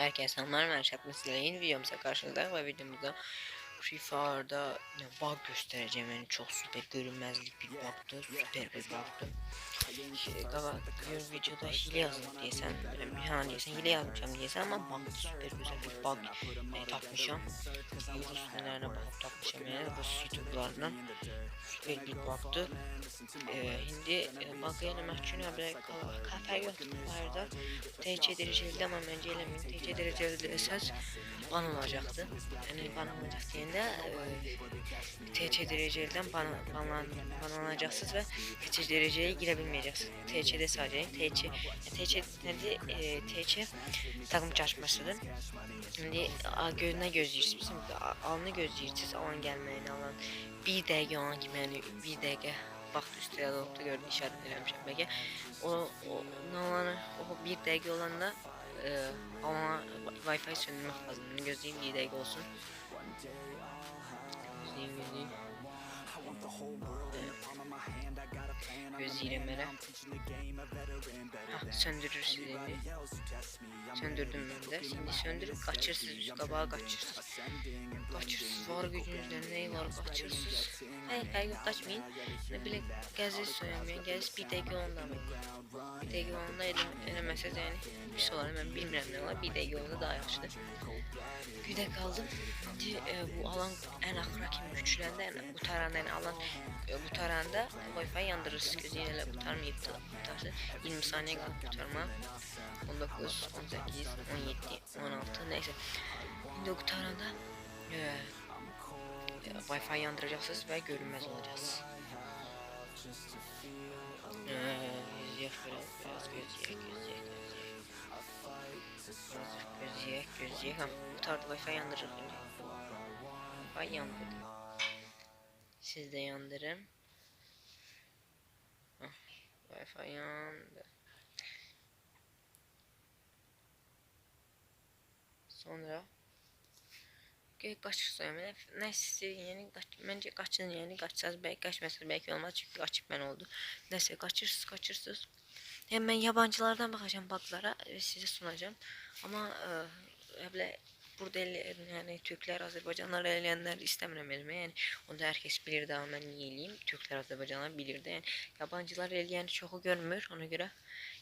Herkese selamlar ben sizlerle yeni videomuza karşınızda ve videomuzda Free ne bug göstereceğim yani çok süper görünmezlik bir bug'tı süper bir bug'tı şey, galiba videoda hile yazdım diyesen yani hani diyesen hile yazmışım diyesen ama bug süper güzel bir bug yani takmışım. Yıldız üstlerine bakıp takmışım yani bu YouTube'lardan süper bir bug'tı. Ee, şimdi e, bug elemek için böyle kafer yok TC dereceli ama bence elemeyin. TC dereceli esas ban olacaktı. Yani ban olacak diyende e, TC banlan, banlanacaksınız ve TC dereceye girebilmeyeceksiniz TC'de sadece TC TC nerede e, TC takım çalışmasıdır şimdi a, gözüne gözlüyorsunuz alnı gözlüyorsunuz alan gelmeyeni alan bir dəqiqə olan kimi yəni bir dəqiqə vaxt üstə dialoqda gördüm işarət eləmişəm bəlkə o o nalanı o bir dəqiqə olanda e, alana Wi-Fi söndürmək lazım. Bunu gözləyim bir dəqiqə olsun. I want the whole world in the palm of my hand. Hah, söndürür sizi indi. Söndürdüm ben de. Şimdi söndürüp kaçırsız kabağa kaçırsız. Kaçırsız var gücünüzde ne var kaçırsız. Hey hey yok kaçmayın. Ne bile gezir söylemeyin. Gez bir tek yolunda mı? Bir tek yolunda elim elemezseniz yani bir şey olur ben bilmiyorum ne var. Bir tek yolunda daha yaşlı. Bir de kaldım. Şimdi e, bu alan en akra kim güçlendi. En, bu taranda yani alan e, bu taranda Wi-Fi yandırırsız gözüyle kurtarmayıp da kurtarsın. 20 saniye kaldı kurtarma. 19, 18, 17, 16 neyse. Şimdi bu taranda e, Wi-Fi yandıracaksınız ve görünmez olacağız. Ee, gözleyek biraz, biraz gözleyek, gözleyek, gözleyek. Gözleyek, gözleyek. Ha, tarafta Wi-Fi şimdi. Wi-Fi yandırdı. Siz de yandırın. Wi-Fi yandı. Sonra Ge kaçırsa yani neyse yani kaç, bence kaçın yani kaçacağız belki kaçmasa belki olmaz çünkü kaçıp ben oldu. Neyse kaçırsız kaçırsız. Hemen yabancılardan bakacağım baklara ve size sunacağım. Ama e, burada yani Türkler, Azerbaycanlar eleyenler istemiyorum elime yani onu da herkes bilir daha ben iyileyim. Türkler, Azerbaycanlar bilir de yani yabancılar eleyeni çoğu görmüyor ona göre.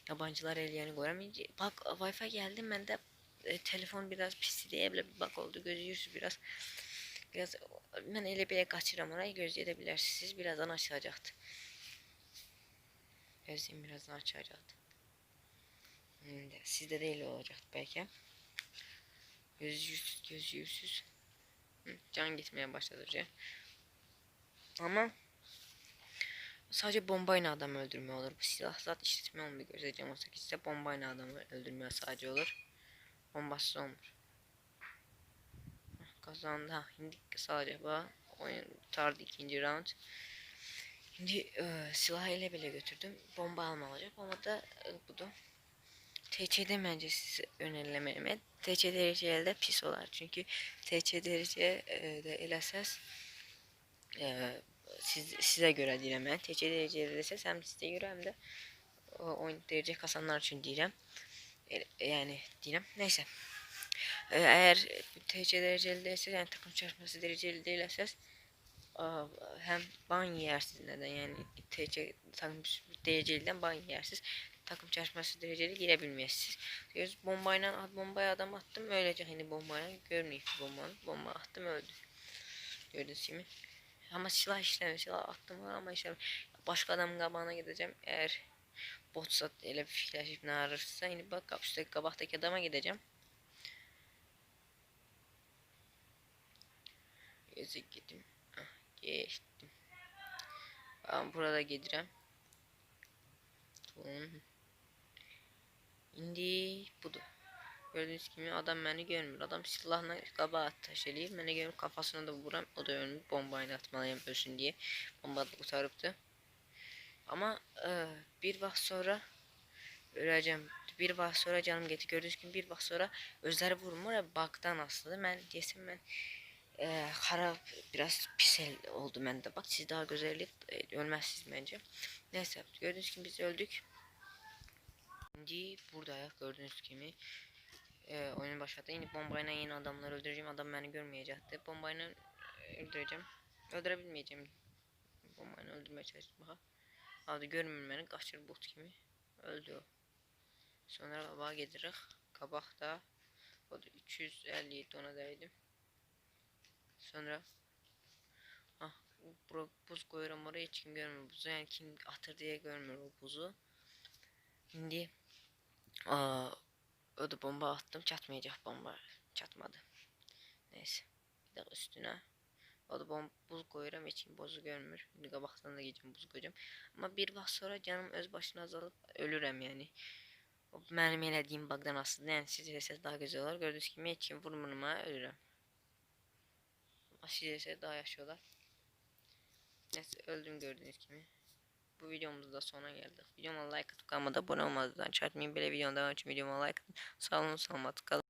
Yabancılar eleyeni göremeyince. Bak Wi-Fi geldi ben de e, telefon biraz pis böyle bir bak oldu yüzü biraz biraz ben ele bile kaçıram orayı gözleyebilirsiniz birazdan açılacaktı. Gözüm birazdan açılacaktı. Şimdi sizde de öyle olacak belki göz yüzsüz göz yüzsüz can gitmeye başladı hocam. ama sadece bombayla adam öldürme olur bu silah zat işletme olmuyor göstereceğim olsa size bombayla adamı öldürmeye sadece olur bombasız olmuyor. Kazandı. Ha, şimdi sadece bu oyun tutardı ikinci round. Şimdi e, silah ile bile götürdüm. Bomba alma olacak ama da e, bu da TC'de bence size önerilemelime. TC dereceli de pis olar. Çünkü TC derece e, eləsəz e, siz, size göre deyirəm mən. TC dereceli desəz həm sizə görə həm də oyun derece kasanlar için deyirəm. E, yani deyirəm. Neyse. E, eğer TC dereceli değilse yani takım çalışması dereceli değilseniz hem ban yersiniz neden yani TC takım dereceliden ban yersiniz takım çalışması dereceli girebilmezsiniz. Diyoruz bombayla bombaya adam attım öylece hani bombayla görmeyip bombanı bomba attım öldü. Gördünüz gibi. Ama silah işlemiyor. Silah attım ama işlemiyor. Başka adam qabağına gideceğim. Eğer botsa elə fikirləşib nə arırsa, indi bax üstəki qabaqdakı adama gedəcəm. Gözə gedim. Ah. Ben burada gedirəm. Tamam. İndi budur. Gördüğünüz gibi adam beni görmür. Adam silahla qabağa taş eləyir. Mənə görmür kafasına da vuram. O da ölmür. Bombayla atmalıyım ölsün diye. Bomba da qurtarıbdı. Ama e, bir vaxt sonra öleceğim. Bir vaxt sonra canım getir. Gördüğünüz gibi bir vaxt sonra özləri vurmur. Ya, bug'dan asılıdır. Mən desem mən e, xarab biraz pis oldu məndə. Bak siz daha gözəllik e, ölməzsiniz bence. Neyse gördüğünüz gibi biz öldük. Şimdi buradayıq gördüğünüz gibi. e, oyunu başladı. Yine bombayla yeni adamları öldüreceğim. Adam beni görmeyecekti. Bombayla öldüreceğim. Öldürebilmeyeceğim. Bombayla öldürmeye çalışmak. Adı görmür beni. Kaçır bot kimi. Öldü o. Sonra kabağa gedirik. Kabak da o da 357 ona değdim. Sonra ah bura buz koyuyorum oraya hiç kim görmüyor buzu yani kim atır diye görmüyor o buzu. Şimdi aa, o da bomba attım çatmayacak bomba çatmadı. Neyse bir dakika üstüne o da bomba buz koyuyorum hiç kim buzu görmür. Şimdi kabaktan da gideceğim buz koyacağım. Ama bir vaxt sonra canım öz başına azalıp ölürüm yani. O mənim elədiyim baqdan aslında yəni siz desəz daha gözəl olar. Gördüyünüz kimi heç kim vurmurma ölürəm. Amma siz desəz daha yaxşı olar. Neyse öldüm gördüğünüz kimi. Bu videomuzda da sona geldik. Videoma like atıp kanalıma abone olmadan çarpmayın. Böyle videonun devamı için videoma like atın. Sağ olun, selamat kalın.